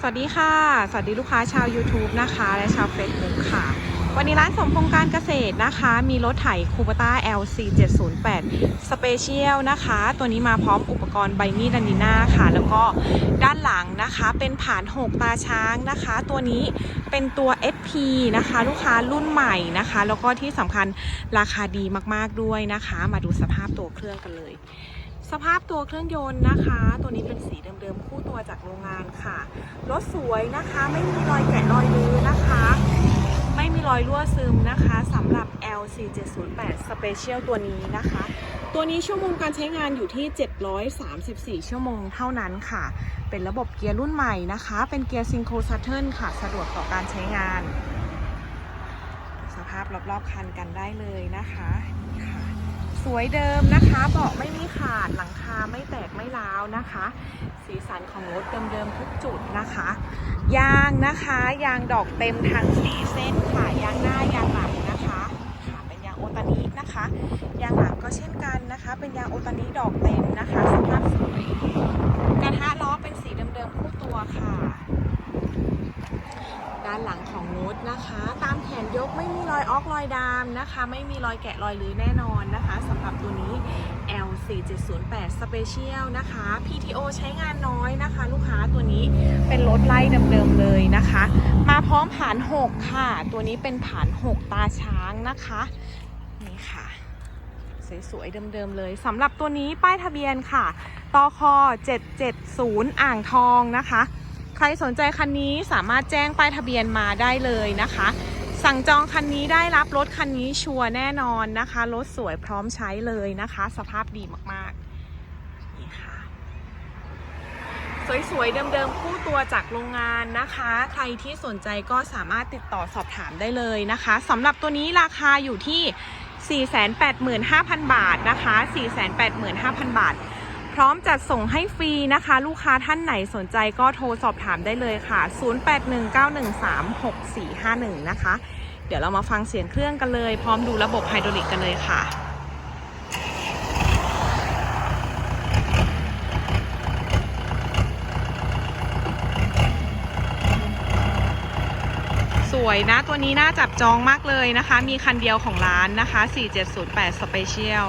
สวัสดีค่ะ สวัสดีลูกค้าชาว YouTube นะคะ และชาว Facebook ค่ะ วันนี้ร้านสมพงษ์การเกษตรนะคะ มีรถไถคูปต้า LC 708 Special นะคะ ตัวนี้มาพร้อมอุปกรณ์ใบมีดดันดิน่าค่ะ แล้วก็ด้านหลังนะคะเป็นผ่าน6ตาช้างนะคะ ตัวนี้เป็นตัว SP นะคะ ลูกค้ารุ่นใหม่นะคะ แล้วก็ที่สำคัญราคาดีมากๆด้วยนะคะ มาดูสภาพตัวเครื่องกันเลย สภาพตัวเครื่องยนต์นะคะ ตัวนี้เป็นสีเดิมๆคู่ตัวจากโรงงานค่ะ รถสวยนะคะ ไม่มีรอยแกะรอยรื้อนะคะ ไม่มีรอยรั่วซึมนะคะสำหรับ LC 708 Special ตัวนี้นะคะ ตัวนี้ชั่วโมงการใช้งานอยู่ที่ 734 ชั่วโมงเท่านั้นค่ะ เป็นระบบเกียร์รุ่นใหม่นะคะ เป็นเกียร์ซิงโครซัตเทิลค่ะ สะดวกต่อการใช้งาน สภาพรอบๆคันกันได้เลยนะคะนี่ค่ะ สวยเดิมนะคะเบาะไม่มีขาดหลังคาไม่แตกไม่ร้าวนะคะ สีสันของรถเดิมๆทุกจุดนะคะ ยางนะคะยางดอกเต็มทั้งสีเส้นค่ะยางหน้ายางหลังนะคะค่ะเป็นยางโอตานินะคะยางหลังก็เช่นกันนะคะ เป็นยางโอตานิดอกเต็มนะคะสภาพสวยกระทะล้อเป็นสีเดิมๆคู่ตัวค่ะ ด้านหลังของนูตนะคะ ตามแขนยกไม่มีร อยอกรอยดามนะคะ ไม่มีรอยแกะรอยรื้อแน่นอนนะคะสำหรับตัวนี้ L4708 Special นะคะ PTO ใช้งานน้อยนะคะ ลูกค้าตัวนี้เป็นรถไล่เดิมๆเลยนะคะ มาพร้อมผาน 6 ค่ะ ตัวนี้เป็นผาน 6 ตาช้างนะคะ นี่ค่ะสวยๆเดิมๆเลยสำหรับตัวนี้ป้ายทะเบียนค่ะตค770 อ่างทองนะคะ ใครสนใจคันนี้สามารถแจ้งป้ายทะเบียนมาได้เลยนะคะ สั่งจองคันนี้ได้รับรถคันนี้ชัวร์แน่นอนนะคะ รถสวยพร้อมใช้เลยนะคะ สภาพดีมากๆนี่ค่ะสวยๆ เดิมๆ คู่ตัวจากโรงงานนะคะ ใครที่สนใจก็สามารถติดต่อสอบถามได้เลยนะคะสำหรับตัวนี้ราคาอยู่ที่ 485,000 บาทนะคะ 485,000 บาท พร้อมจัดส่งให้ฟรีนะคะ ลูกค้าท่านไหนสนใจก็โทรสอบถามได้เลยค่ะ 0819136451 นะคะ เดี๋ยวเรามาฟังเสียงเครื่องกันเลย พร้อมดูระบบไฮดรอลิกกันเลยค่ะสวยนะ ตัวนี้น่าจับจองมากเลยนะคะ มีคันเดียวของร้านนะคะ 4708 Special